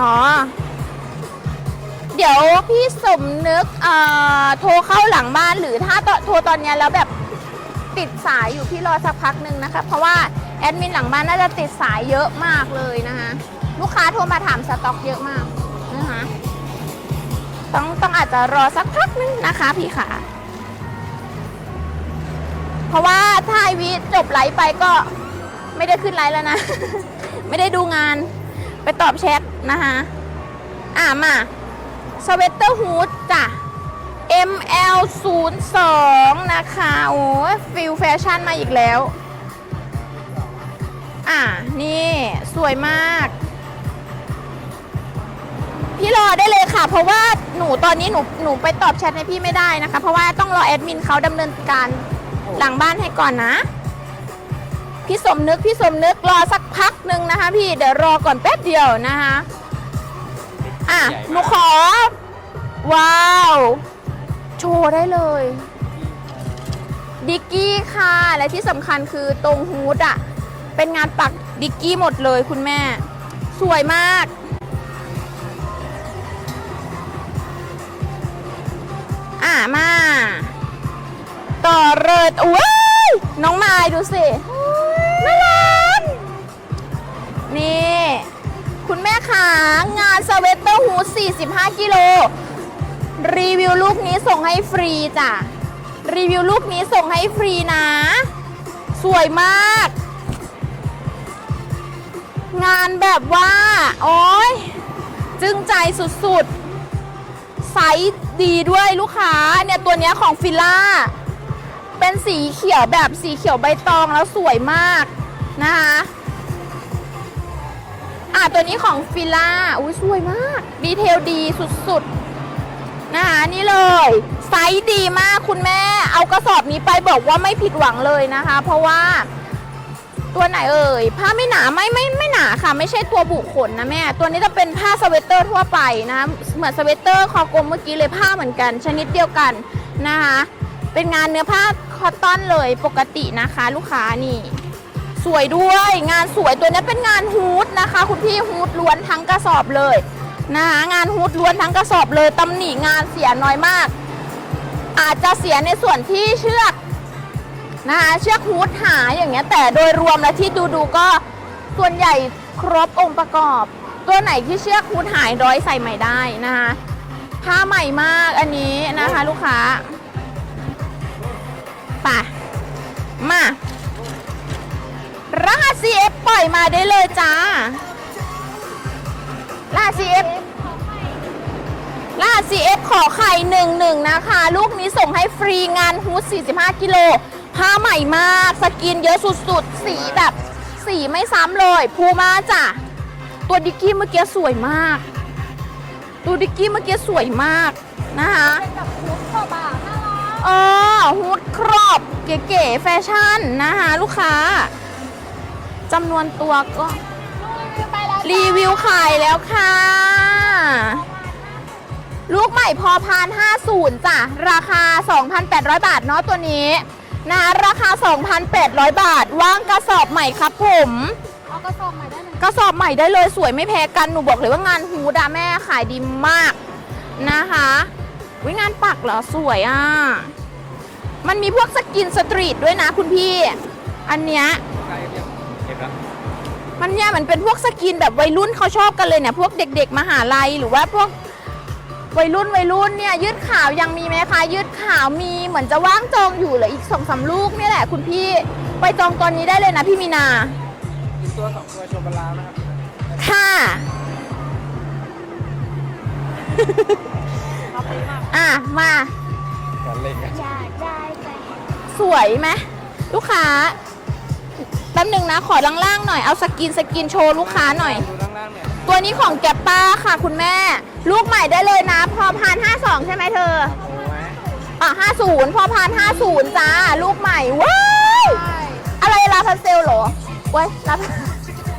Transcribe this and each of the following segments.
อ๋อ เดี๋ยวพี่สมนึกเอ่อโทรเข้าหลังบ้านหรือถ้าตโทรตอนเนี้ยแล้วแบบติดสายอยู่พี่รอสักพักหนึ่งนะคะ เพราะว่าแอดมินหลังบ้านน่าจะติดสายเยอะมากเลยนะคะ ลูกค้าโทรมาถามสต็อกเยอะมากนะคะต้องต้องอาจจะรอสักพักนึงนะคะพี่ขาเพราะว่าถ้าไอวีจบไลฟ์ไปก็ไม่ได้ขึ้นไลฟ์แล้วนะ ไม่ได้ดูงานไปตอบแชท นะคะอ่ามาสเวตเตอร์ฮูดจ้ะ ML 0 2นะคะ โอ้ฟิลแฟชั่นมาอีกแล้ว อ่านี่ สวยมาก พี่รอได้เลยค่ะ เพราะว่าหนูตอนนี้หนูหนูไปตอบแชทให้พี่ไม่ได้นะคะ เพราะว่าต้องรอแอดมินเขาดำเนินการหลังบ้านให้ก่อนนะ พี่สมนึก พี่สมนึกรอสักพักหนึ่งนะคะ พี่เดี๋ยวรอก่อนแป๊บเดียวนะคะ อะหนูขอ ว้าว โชว์ได้เลย ดิกกี้ค่ะ และที่สำคัญคือตรงฮูดอะ เป็นงานปักดิกกี้หมดเลยคุณแม่ สวยมาก อะ มา ต่อเลยอุ้ยน้องไม้ดูสิ น่ารัก นี่คุณแม่ ขา งานสเวตเตอร์ฮูด45 กิโล รีวิวลูกนี้ส่งให้ฟรีจ้ะ รีวิวลูกนี้ส่งให้ฟรีนะ สวยมาก งานแบบว่า โอ้ยจึงใจสุดๆ ไซส์ดีด้วยลูกค้า เนี่ยตัวนี้ของฟิล่า เป็นสีเขียวแบบสีเขียวใบตองแล้วสวยมากนะคะ อะตัวนี้ของฟิล่าอุ้ยสวยมาก ดีเทลดีสุดๆ นะคะนี่เลย ไซส์ดีมากคุณแม่ เอากระสอบนี้ไปบอกว่าไม่ผิดหวังเลยนะคะ เพราะว่าตัวไหนเอ่ย ผ้าไม่หนาไม่ไม่ไม่หนาค่ะ ไม่ใช่ตัวบุขนนะแม่ ตัวนี้จะเป็นผ้าสเวตเตอร์ทั่วไปนะ เหมือนสเวตเตอร์คอกลมเมื่อกี้เลยผ้าเหมือนกัน ชนิดเดียวกันนะคะ เป็นงานเนื้อผ้าคอตตอนเลยปกตินะคะ ลูกค้านี่ สวยด้วยงานสวยตัวนี้เป็นงานฮูดนะคะ คุณพี่ฮูดล้วนทั้งกระสอบเลยนะคะงานฮูดล้วนทั้งกระสอบเลยตำหนิงานเสียน้อยมาก อาจจะเสียในส่วนที่เชือกนะคะเชือกฮูดหายอย่างเงี้ยแต่โดยรวมแล้วที่ดูดูก็ส่วนใหญ่ครบองค์ประกอบ ตัวไหนที่เชือกฮูดหายร้อยใส่ใหม่ได้นะคะผ้าใหม่มากอันนี้นะคะ ลูกค้าไปมา รหัส CF ปล่อยมาได้เลยจ้ารหัส CF รหัส CF ขอไข่หนึ่งหนึ่งนะคะ ลูกนี้ส่งให้ฟรีงานฮูด45 กิโล ผ้าใหม่มาก สกินเยอะสุดๆ สีแบบสีไม่ซ้ำเลยพูมาจ้ะ ตัวดิกกี้เมื่อกี้สวยมาก ตัวดิกกี้เมื่อกี้สวยมากนะคะเป็นแบบคูดขอบอะน่ารักเออฮูดครอบเก๋ๆแฟชั่นนะคะลูกค้า จำนวนตัวก็รีวิวไปแล้วรีวิวขายแล้วค่ะ ลูกใหม่พอพาน50จ้ะ ราคา 2,800 บาทเนาะตัวนี้นะราคา 2,800 บาท ว่างกระสอบใหม่ครับผมเอากระสอบใหม่ได้ไหมกระสอบใหม่ได้เลยสวยไม่แพ้กัน หนูบอกเลยว่างานฮูดาแม่ขายดีมากนะคะวิงานปักเหรอสวยอะ มันมีพวกสกินสตรีทด้วยนะคุณพี่ อันเนี้ย มันเนี่ยมันเป็นพวกสกินแบบวัยรุ่นเขาชอบกันเลยเนี่ยพวกเด็ก ๆมหาลัยหรือว่าพวกวัยรุ่นวัยรุ่นเนี่ยยืดขาวยังมีไหมคะยืดขาวมีเหมือนจะว่างจองอยู่เหลืออีกสองสามลูกเนี่ยแหละคุณพี่ไปจองตอนนี้ได้เลยนะพี่มีนาอีกตัวสองตัวโชว์บาลานะครับค่ะเอาไปมากอะมากันเล่นกันอยากได้แต่สวยไหมลูกค้า แป๊บหนึ่งนะขอล่างๆหน่อยเอาสกินสกินโชว์ลูกค้าหน่อย ดูด้านล่างเนี่ยตัวนี้ของแกปป้าค่ะคุณแม่ ลูกใหม่ได้เลยนะ พอพาน52 ใช่ไหมเธอ ดูไหมอะ50 พอพาน50 จ้า ลูกใหม่ ว้ายใช่อะไรลาพันเซลเหรอเว้ยลาพัน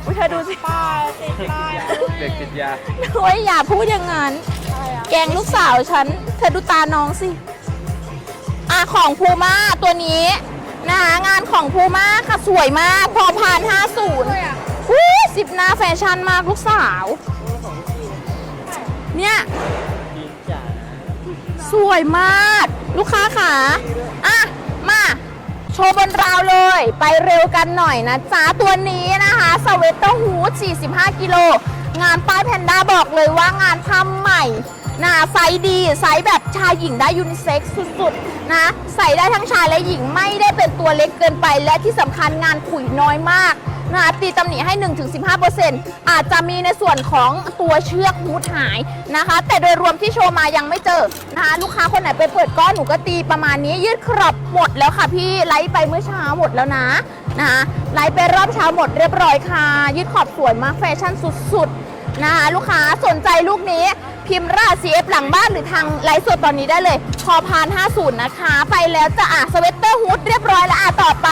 อุ๊ยเธอดูสิป้ายติดป้ายเด็กติดยาเฮ้ยอย่าพูดอย่างนั้นอะไรอะแกล้งลูกสาวฉัน เธอดูตาน้องสิ อะของพูม่าตัวนี้ นะคะงานของพูม่าค่ะสวยมากพอพานด้วย50อะอู้สิบหน้าแฟชั่นมากลูกสาว เนี่ย สวยมาก ลูกค้าขาอะ มา โชว์บนราวเลย ไปเร็วกันหน่อยนะจ๊ะตัวนี้นะคะสเวตเตอร์ฮูด45 กิโล งานป้ายแพนด้าบอกเลยว่างานทำใหม่นะไซส์ดี ไซส์แบบ ชายหญิงได้ยูนิเซ็กซ์สุดๆนะใส่ได้ทั้งชายและหญิงไม่ได้เป็นตัวเล็กเกินไป และที่สำคัญงานขุยน้อยมากนะคะตีตำหนิให้ 1-15%อาจจะมีในส่วนของตัวเชือกฮูดหายนะคะ แต่โดยรวมที่โชว์มายังไม่เจอนะคะลูกค้าคนไหนไปเปิดก้อนหนูก็ตีประมาณนี้ยืดครอบหมดแล้วค่ะพี่ไลฟ์ไปเมื่อเช้าหมดแล้วนะนะคะไลฟ์ไปรอบเช้าหมดเรียบร้อยค่ะ ยืดขอบสวยมากแฟชั่นสุดๆนะคะลูกค้าสนใจลูกนี้ พิมพ์ราซีเอฟหลังบ้านหรือทางไลฟ์สดตอนนี้ได้เลย พอพาน 50 นะคะ ไปแล้วจะอะสเวตเตอร์ฮูดเรียบร้อยแล้วอะต่อไป